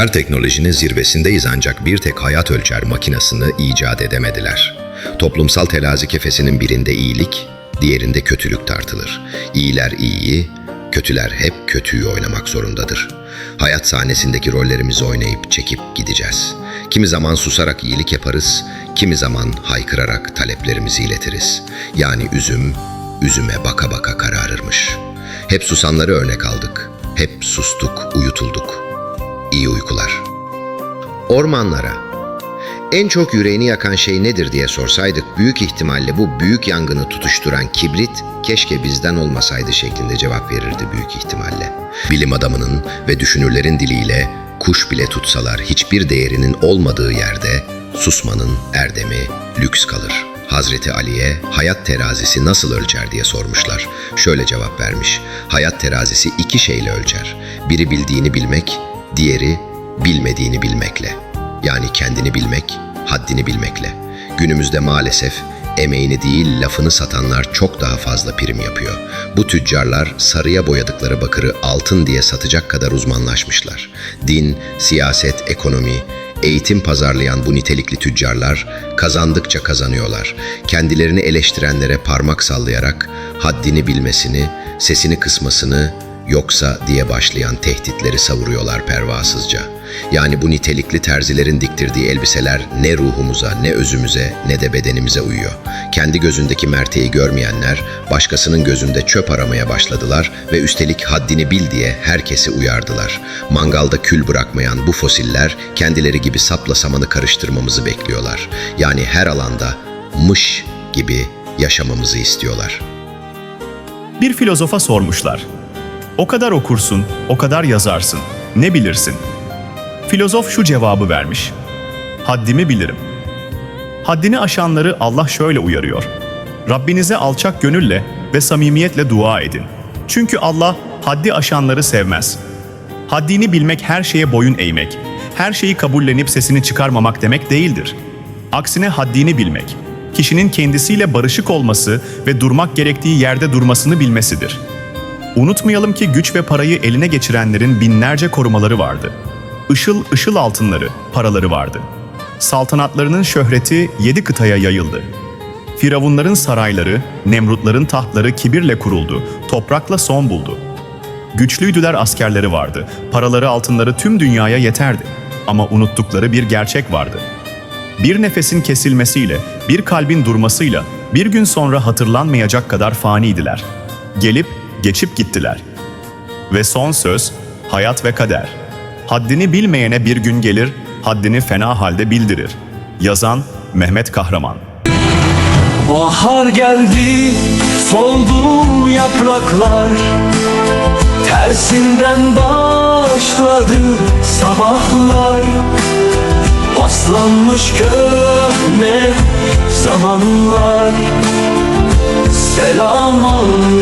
Dijital teknolojinin zirvesindeyiz ancak bir tek hayat ölçer makinasını icat edemediler. Toplumsal terazi kefesinin birinde iyilik, diğerinde kötülük tartılır. İyiler iyiyi, kötüler hep kötüyü oynamak zorundadır. Hayat sahnesindeki rollerimizi oynayıp çekip gideceğiz. Kimi zaman susarak iyilik yaparız, kimi zaman haykırarak taleplerimizi iletiriz. Yani üzüm, üzüme baka baka kararırmış. Hep susanları örnek aldık. Hep sustuk, uyutulduk. İyi uykular. Ormanlara. En çok yüreğini yakan şey nedir diye sorsaydık büyük ihtimalle bu büyük yangını tutuşturan kibrit keşke bizden olmasaydı şeklinde cevap verirdi büyük ihtimalle. Bilim adamının ve düşünürlerin diliyle kuş bile tutsalar hiçbir değerinin olmadığı yerde susmanın erdemi lüks kalır. Hazreti Ali'ye hayat terazisi nasıl ölçer diye sormuşlar. Şöyle cevap vermiş. Hayat terazisi iki şeyle ölçer. Biri bildiğini bilmek, diğeri bilmediğini bilmekle. Yani kendini bilmek, haddini bilmekle. Günümüzde maalesef emeğini değil lafını satanlar çok daha fazla prim yapıyor. Bu tüccarlar sarıya boyadıkları bakırı altın diye satacak kadar uzmanlaşmışlar. Din, siyaset, ekonomi, eğitim pazarlayan bu nitelikli tüccarlar kazandıkça kazanıyorlar. Kendilerini eleştirenlere parmak sallayarak haddini bilmesini, sesini kısmasını, yoksa diye başlayan tehditleri savuruyorlar pervasızca. Yani bu nitelikli terzilerin diktirdiği elbiseler ne ruhumuza, ne özümüze, ne de bedenimize uyuyor. Kendi gözündeki merteği görmeyenler başkasının gözünde çöp aramaya başladılar ve üstelik haddini bil diye herkesi uyardılar. Mangalda kül bırakmayan bu fosiller kendileri gibi sapla samanı karıştırmamızı bekliyorlar. Yani her alanda mış gibi yaşamamızı istiyorlar. Bir filozofa sormuşlar. O kadar okursun, o kadar yazarsın. Ne bilirsin? Filozof şu cevabı vermiş. Haddimi bilirim. Haddini aşanları Allah şöyle uyarıyor. Rabbinize alçak gönülle ve samimiyetle dua edin. Çünkü Allah haddi aşanları sevmez. Haddini bilmek her şeye boyun eğmek, her şeyi kabullenip sesini çıkarmamak demek değildir. Aksine haddini bilmek, kişinin kendisiyle barışık olması ve durmak gerektiği yerde durmasını bilmesidir. Unutmayalım ki güç ve parayı eline geçirenlerin binlerce korumaları vardı. Işıl ışıl altınları, paraları vardı. Saltanatlarının şöhreti yedi kıtaya yayıldı. Firavunların sarayları, Nemrutların tahtları kibirle kuruldu, toprakla son buldu. Güçlüydüler askerleri vardı, paraları altınları tüm dünyaya yeterdi. Ama unuttukları bir gerçek vardı. Bir nefesin kesilmesiyle, bir kalbin durmasıyla bir gün sonra hatırlanmayacak kadar faniydiler. Gelip geçip gittiler. Ve son söz hayat ve kader. Haddini bilmeyene bir gün gelir, haddini fena halde bildirir. Yazan Mehmet Kahraman. Bahar geldi, soldu yapraklar Tersinden başladı sabahlar Paslanmış köhne zamanlar Selam alıyor